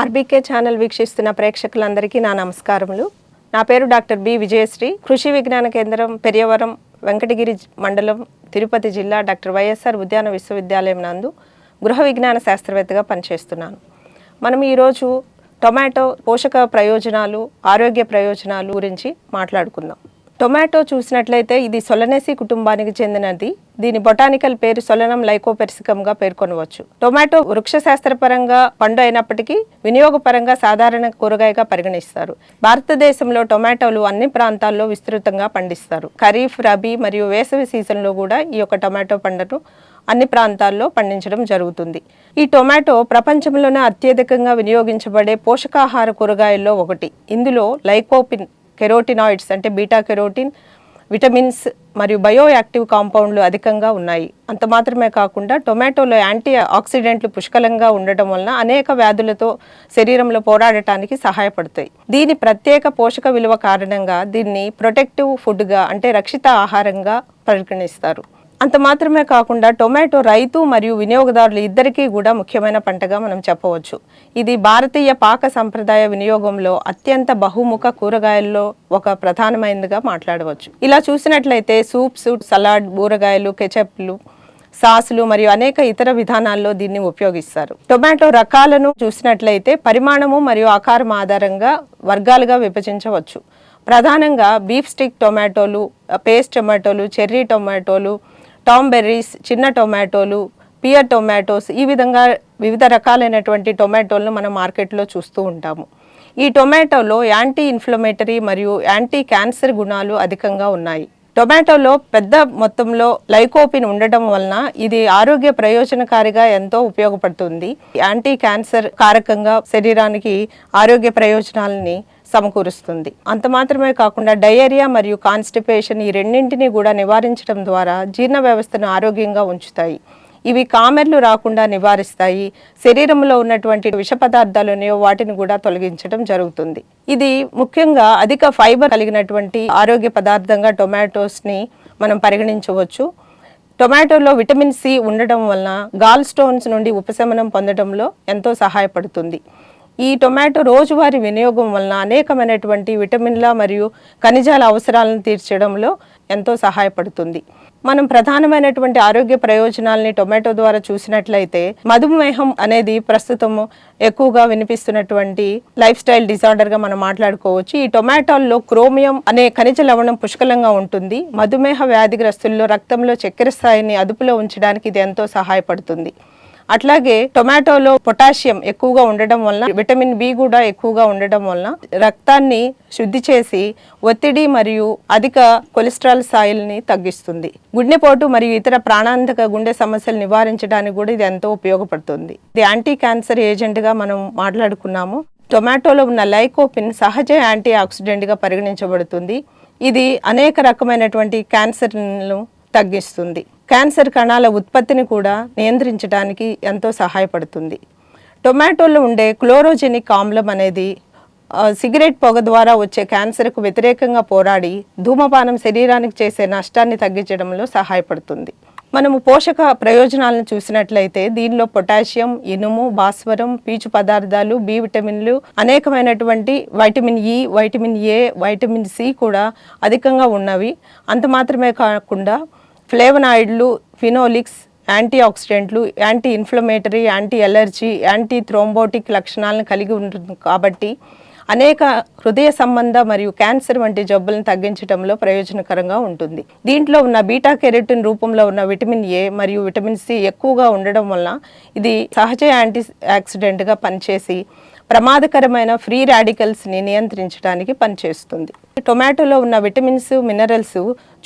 RBK channel వీక్షిస్తున్న ప్రేక్షకులందరికీ నా నమస్కారములు. నా పేరు డాక్టర్ బి విజయశ్రీ. కృషి విజ్ఞాన కేంద్రం పెరియవరం వెంకటగిరి మండలం తిరుపతి జిల్లా డాక్టర్ వైఎస్ఆర్ ఉద్యాన విశ్వవిద్యాలయం నందు గృహ విజ్ఞాన శాస్త్రవేత్తగా పనిచేస్తున్నాను. మనం ఈరోజు టొమాటో పోషక ప్రయోజనాలు ఆరోగ్య ప్రయోజనాలు గురించి మాట్లాడుకుందాం. టొమాటో చూసినట్లయితే ఇది సొలనేసి కుటుంబానికి చెందినది. దీని బొటానికల్ పేరు సొలనం లైకోపెర్సికంగా పేర్కొనవచ్చు. టొమాటో వృక్ష శాస్త్రపరంగా పండు అయినప్పటికీ వినియోగపరంగా సాధారణ కూరగాయగా పరిగణిస్తారు. భారతదేశంలో టొమాటోలు అన్ని ప్రాంతాల్లో విస్తృతంగా పండిస్తారు. ఖరీఫ్ రబీ మరియు వేసవి సీజన్లో కూడా ఈ యొక్క టొమాటో పంటను అన్ని ప్రాంతాల్లో పండించడం జరుగుతుంది. ఈ టొమాటో ప్రపంచంలోనే అత్యధికంగా వినియోగించబడే పోషకాహార కూరగాయల్లో ఒకటి. ఇందులో లైకోపిన్ కెరోటినాయిడ్స్ అంటే బీటా కెరోటిన్ విటమిన్స్ మరియు బయో యాక్టివ్ కాంపౌండ్లు అధికంగా ఉన్నాయి. అంత మాత్రమే కాకుండా టొమాటోలో యాంటీ ఆక్సిడెంట్లు పుష్కలంగా ఉండటం వలన అనేక వ్యాధులతో శరీరంలో పోరాడటానికి సహాయపడతాయి. దీని ప్రత్యేక పోషక విలువ కారణంగా దీన్ని ప్రొటెక్టివ్ ఫుడ్గా అంటే రక్షిత ఆహారంగా పరిగణిస్తారు. అంత మాత్రమే కాకుండా టొమాటో రైతు మరియు వినియోగదారులు ఇద్దరికీ కూడా ముఖ్యమైన పంటగా మనం చెప్పవచ్చు. ఇది భారతీయ పాక సంప్రదాయ వినియోగంలో అత్యంత బహుముఖ కూరగాయల్లో ఒక ప్రధానమైనదిగా మాట్లాడవచ్చు. ఇలా చూసినట్లయితే సూప్స్ సలాడ్ ఊరగాయలు కెచప్లు సాసులు మరియు అనేక ఇతర విధానాల్లో దీన్ని ఉపయోగిస్తారు. టొమాటో రకాలను చూసినట్లయితే పరిమాణము మరియు ఆకారం ఆధారంగా వర్గాలుగా విభజించవచ్చు. ప్రధానంగా బీఫ్ స్టిక్ టొమాటోలు పేస్ట్ టొమాటోలు చెర్రీ టొమాటోలు టామ్ బెర్రీస్ చిన్న టొమాటోలు పియర్ టొమాటోస్ ఈ విధంగా వివిధ రకాలైనటువంటి టొమాటోలను మనం మార్కెట్లో చూస్తూ ఉంటాము. ఈ టొమాటోలో యాంటీ ఇన్ఫ్లమేటరీ మరియు యాంటీ క్యాన్సర్ గుణాలు అధికంగా ఉన్నాయి. టొమాటోలో పెద్ద మొత్తంలో లైకోపిన్ ఉండటం వలన ఇది ఆరోగ్య ప్రయోజనకారిగా ఎంతో ఉపయోగపడుతుంది. యాంటీ క్యాన్సర్ కారకంగా శరీరానికి ఆరోగ్య ప్రయోజనాలని సమకూరుస్తుంది. అంత మాత్రమే కాకుండా డయేరియా మరియు కాన్స్టిపేషన్ ఈ రెండింటిని కూడా నివారించడం ద్వారా జీర్ణ వ్యవస్థను ఆరోగ్యంగా ఉంచుతాయి. ఇవి కామెర్లు రాకుండా నివారిస్తాయి. శరీరంలో ఉన్నటువంటి విష పదార్థాలు వాటిని కూడా తొలగించడం జరుగుతుంది. ఇది ముఖ్యంగా అధిక ఫైబర్ కలిగినటువంటి ఆరోగ్య పదార్థంగా టొమాటోస్ని మనం పరిగణించవచ్చు. టొమాటోలో విటమిన్ సి ఉండటం వలన గాల్ స్టోన్స్ నుండి ఉపశమనం పొందడంలో ఎంతో సహాయపడుతుంది. ఈ టొమాటో రోజువారీ వినియోగం వలన అనేకమైనటువంటి విటమిన్ల మరియు ఖనిజాల అవసరాలను తీర్చడంలో ఎంతో సహాయపడుతుంది. మనం ప్రధానమైనటువంటి ఆరోగ్య ప్రయోజనాల్ని టొమాటో ద్వారా చూసినట్లయితే మధుమేహం అనేది ప్రస్తుతం ఎక్కువగా వినిపిస్తున్నటువంటి లైఫ్ స్టైల్ డిజార్డర్గా మనం మాట్లాడుకోవచ్చు. ఈ టొమాటోల్లో క్రోమియం అనే ఖనిజ లవణం పుష్కలంగా ఉంటుంది. మధుమేహ వ్యాధిగ్రస్తుల్లో రక్తంలో చక్కెర స్థాయిని అదుపులో ఉంచడానికి ఇది ఎంతో సహాయపడుతుంది. అట్లాగే టొమాటోలో పొటాషియం ఎక్కువగా ఉండడం వలన విటమిన్ బి కూడా ఎక్కువగా ఉండడం వలన రక్తాన్ని శుద్ధి చేసి ఒత్తిడి మరియు అధిక కొలెస్ట్రాల్ స్థాయిల్ని తగ్గిస్తుంది. గుండెపోటు మరియు ఇతర ప్రాణాంతక గుండె సమస్యలు నివారించడానికి కూడా ఇది ఎంతో ఉపయోగపడుతుంది. ఇది యాంటీ క్యాన్సర్ ఏజెంట్గా మనం మాట్లాడుకున్నాము. టొమాటోలో ఉన్న లైకోపిన్ సహజ యాంటీ ఆక్సిడెంట్గా పరిగణించబడుతుంది. ఇది అనేక రకమైనటువంటి క్యాన్సర్లను తగ్గిస్తుంది. క్యాన్సర్ కణాల ఉత్పత్తిని కూడా నియంత్రించడానికి ఎంతో సహాయపడుతుంది. టొమాటోలో ఉండే క్లోరోజెనిక్ ఆమ్లం అనేది సిగరెట్ పొగ ద్వారా వచ్చే క్యాన్సర్కు వ్యతిరేకంగా పోరాడి ధూమపానం శరీరానికి చేసే నష్టాన్ని తగ్గించడంలో సహాయపడుతుంది. మనము పోషక ప్రయోజనాలను చూసినట్లయితే దీనిలో పొటాషియం ఇనుము భాస్వరం పీచు పదార్థాలు బి విటమిన్లు అనేకమైనటువంటి vitamin E vitamin A vitamin C కూడా అధికంగా ఉన్నవి. అంత మాత్రమే కాకుండా ఫ్లేవనాయిడ్లు ఫినోలిక్స్ యాంటీ ఆక్సిడెంట్లు anti inflammatory anti allergy anti thrombotic లక్షణాలను కలిగి ఉంటుంది కాబట్టి అనేక హృదయ సంబంధ మరియు క్యాన్సర్ వంటి జబ్బులను తగ్గించడంలో ప్రయోజనకరంగా ఉంటుంది. దీంట్లో ఉన్న బీటా కెరటిన్ రూపంలో ఉన్న విటమిన్ ఏ మరియు విటమిన్ సి ఎక్కువగా ఉండడం వలన ఇది సహజ యాంటీ యాక్సిడెంట్గా పనిచేసి ప్రమాదకరమైన ఫ్రీ రాడికల్స్ని నియంత్రించడానికి పనిచేస్తుంది. టొమాటోలో ఉన్న విటమిన్స్ మినరల్స్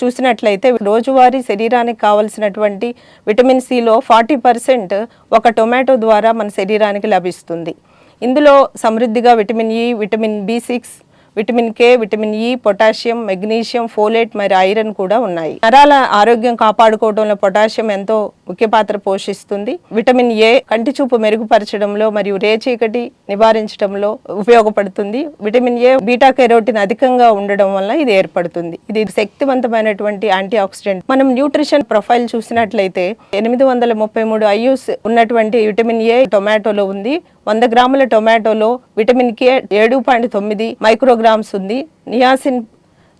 చూసినట్లయితే రోజువారీ శరీరానికి కావలసినటువంటి విటమిన్ సిలో ఫార్టీ పర్సెంట్ ఒక టొమాటో ద్వారా మన శరీరానికి లభిస్తుంది. ఇందులో సమృద్ధిగా vitamin E vitamin B six vitamin K vitamin E potassium magnesium folate మరియు ఐరన్ కూడా ఉన్నాయి. నరాల ఆరోగ్యం కాపాడుకోవడంలో పొటాషియం ఎంతో ముఖ్య పాత్ర పోషిస్తుంది. విటమిన్ ఏ కంటి చూపు మెరుగుపరచడంలో మరియు రేచీకటి నివారించడంలో ఉపయోగపడుతుంది. విటమిన్ ఏ బీటా కెరోటిన్ అధికంగా ఉండడం వల్ల ఇది ఏర్పడుతుంది. ఇది శక్తివంతమైనటువంటి యాంటీ ఆక్సిడెంట్ మనం న్యూట్రిషన్ ప్రొఫైల్ చూసినట్లయితే ఎనిమిది వందల ముప్పై మూడు ఐయూస్ ఉన్నటువంటి విటమిన్ ఏ టొమాటోలో ఉంది. వంద గ్రాముల టొమాటోలో విటమిన్ కే ఏడు పాయింట్ తొమ్మిది మైక్రోగ్రామ్స్ ఉంది. నియాసిన్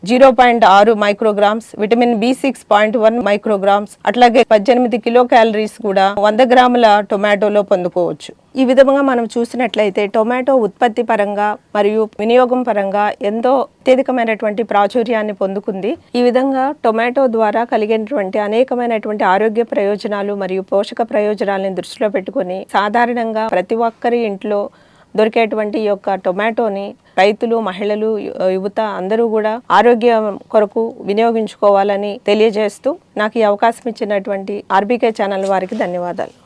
జీరో పాయింట్ ఆరు micrograms vitamin B six point one micrograms అట్లాగే పద్దెనిమిది కిలో క్యాలరీస్ కూడా వంద గ్రాముల టొమాటోలో పొందుకోవచ్చు. ఈ విధంగా మనం చూసినట్లయితే టొమాటో ఉత్పత్తి పరంగా మరియు వినియోగం పరంగా ఎంతో అత్యధికమైనటువంటి ప్రాచుర్యాన్ని పొందుకుంది. ఈ విధంగా టొమాటో ద్వారా కలిగినటువంటి అనేకమైనటువంటి ఆరోగ్య ప్రయోజనాలు మరియు పోషక ప్రయోజనాలను దృష్టిలో పెట్టుకొని సాధారణంగా ప్రతి ఒక్కరి ఇంట్లో దొరికేటువంటి ఈ యొక్క టొమాటోని రైతులు మహిళలు యువత అందరూ కూడా ఆరోగ్యం కొరకు వినియోగించుకోవాలని తెలియజేస్తూ నాకు ఈ అవకాశం ఇచ్చినటువంటి ఆర్బీకే ఛానల్ వారికి ధన్యవాదాలు.